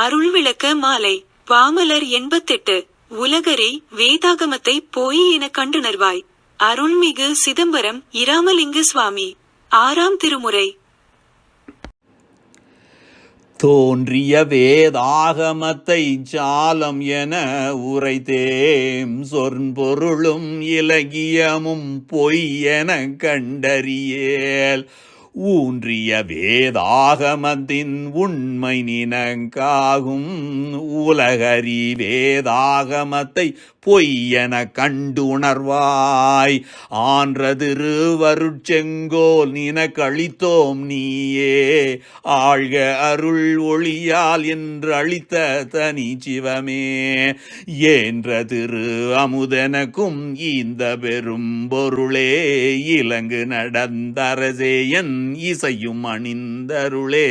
அருள் விளக்க மாலை பாமலர் எண்பத்தெட்டு. உலகரே வேதாகமத்தை போய் என கண்டுணர்வாய். அருள்மிகு சிதம்பரம் இராமலிங்க சுவாமி. ஆறாம் திருமுறை. தோன்றிய வேதாகமத்தை சாலம் என உரைத்தேம். சொற்பொருளும் இலகியமும் பொய் என கண்டறியேல். ஊன்றிய வேதாகமத்தின் உண்மை நினங்காகும். உலகரி வேதாகமத்தை பொய்யென கண்டு உணர்வாய் ஆன்றதிரு வருட்செங்கோல் நினக்களித்தோம் நீயே. ஆழ்க அருள் ஒளியால் என்று அளித்த தனி சிவமே. ஏன்ற திரு அமுதனக்கும் இந்த பெரும் பொருளே இலங்கு நடந்தரசேயன் இசையும் அணிந்தருளே.